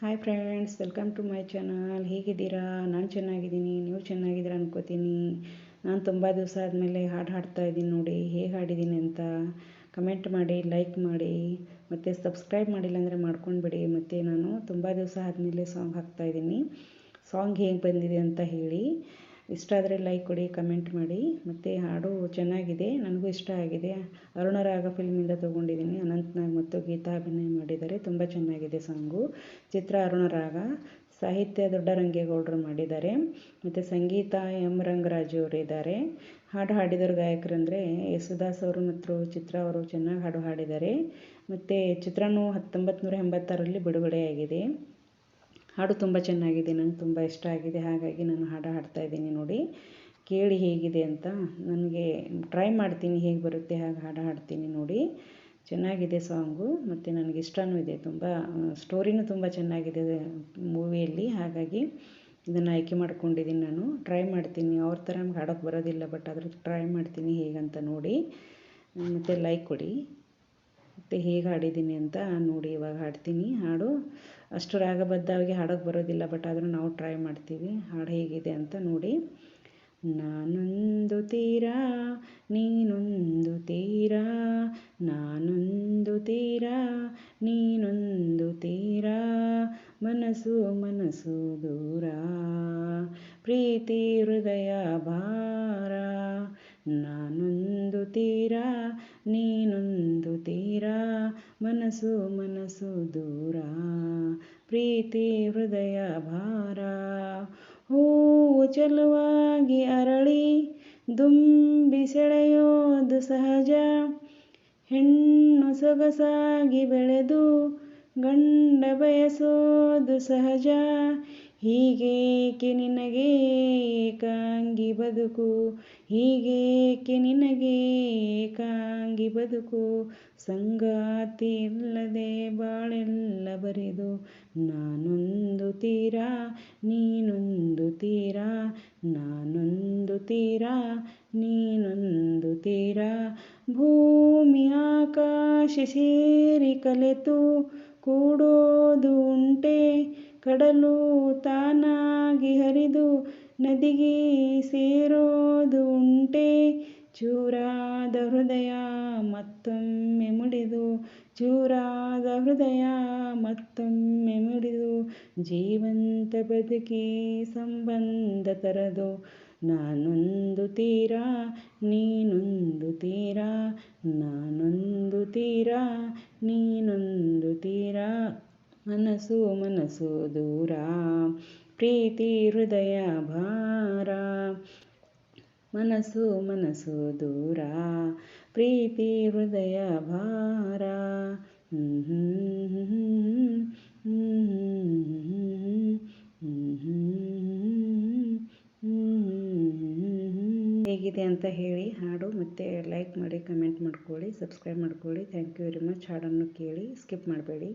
Hi friends welcome to my channel ಹೇಗಿದ್ದೀರಾ? ನಾನು ಚೆನ್ನಾಗಿದ್ದೀನಿ, ನೀವು ಚೆನ್ನಾಗಿದ್ದೀರಾ ಅನ್ಕೋತೀನಿ. ನಾನು ತುಂಬ ದಿವಸ ಆದಮೇಲೆ ಹಾಡು ಹಾಡ್ತಾ ಇದ್ದೀನಿ ನೋಡಿ, ಹೇಗೆ ಹಾಡಿದ್ದೀನಿ ಅಂತ. ಕಮೆಂಟ್ ಮಾಡಿ ಲೈಕ್ ಮಾಡಿ, ಮತ್ತು ಸಬ್ಸ್ಕ್ರೈಬ್ ಮಾಡಿಲ್ಲ ಅಂದರೆ ಮಾಡ್ಕೊಂಡ್ಬಿಡಿ. ಮತ್ತು ನಾನು ತುಂಬ ದಿವಸ ಆದಮೇಲೆ ಸಾಂಗ್ ಹಾಕ್ತಾಯಿದ್ದೀನಿ ಸಾಂಗ್ ಹೇಗೆ ಬಂದಿದೆ ಅಂತ ಹೇಳಿ. ಇಷ್ಟ ಆದರೆ ಲೈಕ್ ಕೊಡಿ ಕಮೆಂಟ್ ಮಾಡಿ. ಮತ್ತು ಹಾಡು ಚೆನ್ನಾಗಿದೆ, ನನಗೂ ಇಷ್ಟ ಆಗಿದೆ. ಅರುಣರಾಗ ಫಿಲ್ಮಿಂದ ತೊಗೊಂಡಿದ್ದೀನಿ. ಅನಂತ್ನಾಗ್ ಮತ್ತು ಗೀತಾ ಅಭಿನಯ ಮಾಡಿದ್ದಾರೆ. ತುಂಬ ಚೆನ್ನಾಗಿದೆ ಸಾಂಗು. ಚಿತ್ರ ಅರುಣರಾಗ ಸಾಹಿತ್ಯ ದೊಡ್ಡರಂಗೇಗೌಡರು ಮಾಡಿದ್ದಾರೆ. ಮತ್ತು ಸಂಗೀತ ಎಂ ರಂಗರಾಜು ಅವರು ಇದ್ದಾರೆ. ಹಾಡು ಹಾಡಿದವರು ಗಾಯಕರಂದರೆ ಯೇಸುದಾಸ್ ಅವರು ಮತ್ತು ಚಿತ್ರ ಅವರು ಚೆನ್ನಾಗಿ ಹಾಡು ಹಾಡಿದ್ದಾರೆ. ಮತ್ತು ಚಿತ್ರನೂ ಹತ್ತೊಂಬತ್ತು ನೂರ ಎಂಬತ್ತಾರರಲ್ಲಿ ಬಿಡುಗಡೆಯಾಗಿದೆ. ಹಾಡು ತುಂಬ ಚೆನ್ನಾಗಿದೆ, ನಂಗೆ ತುಂಬ ಇಷ್ಟ ಆಗಿದೆ. ಹಾಗಾಗಿ ನಾನು ಹಾಡು ಹಾಡ್ತಾ ಇದ್ದೀನಿ ನೋಡಿ. ಕೇಳಿ ಹೇಗಿದೆ ಅಂತ. ನನಗೆ ಟ್ರೈ ಮಾಡ್ತೀನಿ ಹೇಗೆ ಬರುತ್ತೆ, ಹಾಗೆ ಹಾಡು ಹಾಡ್ತೀನಿ ನೋಡಿ. ಚೆನ್ನಾಗಿದೆ ಸಾಂಗು ಮತ್ತು ನನಗೆ ಇಷ್ಟವೂ ಇದೆ. ತುಂಬ ಸ್ಟೋರಿನೂ ತುಂಬ ಚೆನ್ನಾಗಿದೆ ಮೂವಿಯಲ್ಲಿ ಹಾಗಾಗಿ ಇದನ್ನು ಆಯ್ಕೆ ಮಾಡ್ಕೊಂಡಿದ್ದೀನಿ ನಾನು. ಟ್ರೈ ಮಾಡ್ತೀನಿ. ಅವ್ರ ಥರ ನಮ್ಗೆ ಹಾಡೋಕ್ಕೆ ಬರೋದಿಲ್ಲ ಬಟ್ ಅದ್ರ ಟ್ರೈ ಮಾಡ್ತೀನಿ ಹೇಗಂತ ನೋಡಿ. ಮತ್ತು ಲೈಕ್ ಕೊಡಿ. ಮತ್ತು ಹೇಗೆ ಹಾಡಿದ್ದೀನಿ ಅಂತ ನೋಡಿ ಇವಾಗ ಹಾಡ್ತೀನಿ. ಹಾಡು ಅಷ್ಟು ರಾಗಬದ್ಧವಾಗಿ ಹಾಡೋಕ್ಕೆ ಬರೋದಿಲ್ಲ ಬಟ್ ಆದರೂ ನಾವು ಟ್ರೈ ಮಾಡ್ತೀವಿ. ಹಾಡು ಹೇಗಿದೆ ಅಂತ ನೋಡಿ. ನಾನೊಂದು ತೀರಾ, ನೀನೊಂದು ತೀರಾ, ನಾನೊಂದು ತೀರ, ನೀನೊಂದು ತೀರಾ, ಮನಸ್ಸು ಮನಸ್ಸು ದೂರ, ಪ್ರೀತಿ ಹೃದಯ ಭಾರ. ನಾನೊಂದು ತೀರಾ, ನೀನೊಂದು ಮನಸ್ಸು ಮನಸ್ಸು ದೂರ, ಪ್ರೀತಿ ಹೃದಯ ಭಾರ. ಹೂವು ಚೆಲುವಾಗಿ ಅರಳಿ, ದುಂಬಿ ಸೆಳೆಯೋದು ಸಹಜ. ಹೆಣ್ಣು ಸೊಗಸಾಗಿ ಬೆಳೆದು, ಗಂಡ ಬಯಸೋದು ಸಹಜ. ಹೀಗೇಕೆ ನಿನಗೆ ಏಕಾಂಗಿ ಬದುಕು? ಹೀಗೇಕೆ ನಿನಗೆ ಏಕಾಂಗಿ ಬದುಕು? ಸಂಗಾತಿ ಇಲ್ಲದೆ ಬಾಳೆಲ್ಲ ಬರೆದು, ನಾನೊಂದು ತೀರಾ, ನೀನೊಂದು ತೀರಾ, ನಾನೊಂದು ತೀರಾ, ನೀನೊಂದು ತೀರಾ. ಭೂಮಿ ಆಕಾಶ ಸೇರಿ ಕಲೆತು, ಕೂಡೋದು ಕಡಲು ತಾನಾಗಿ ಹರಿದು ನದಿಗೆ ಸೇರೋದು ಉಂಟೆ. ಚೂರಾದ ಹೃದಯ ಮತ್ತೊಮ್ಮೆ ಮುಡಿದು, ಚೂರಾದ ಹೃದಯ ಮತ್ತೊಮ್ಮೆ ಮುಡಿದು, ಜೀವಂತ ಬದುಕಿ ಸಂಬಂಧ ತರದು. ನಾನೊಂದು ತೀರ, ನೀನೊಂದು ತೀರ, ನಾನೊಂದು ತೀರ, ನೀನೊಂದು ತೀರ. ಮನಸ್ಸು ಮನಸ್ಸು ದೂರ, ಪ್ರೀತಿ ಹೃದಯ ಭಾರ. ಮನಸ್ಸು ಮನಸ್ಸು ದೂರ, ಪ್ರೀತಿ ಹೃದಯ ಭಾರ. ಹೇಗಿದೆ ಅಂತ ಹೇಳಿ ಹಾಡು ಮತ್ತು ಲೈಕ್ ಮಾಡಿ ಕಮೆಂಟ್ ಮಾಡ್ಕೊಳ್ಳಿ ಸಬ್ಸ್ಕ್ರೈಬ್ ಮಾಡ್ಕೊಳ್ಳಿ. ಥ್ಯಾಂಕ್ ಯು ವೆರಿ ಮಚ್ ಹಾಡನ್ನು ಕೇಳಿ ಸ್ಕಿಪ್ ಮಾಡಬೇಡಿ.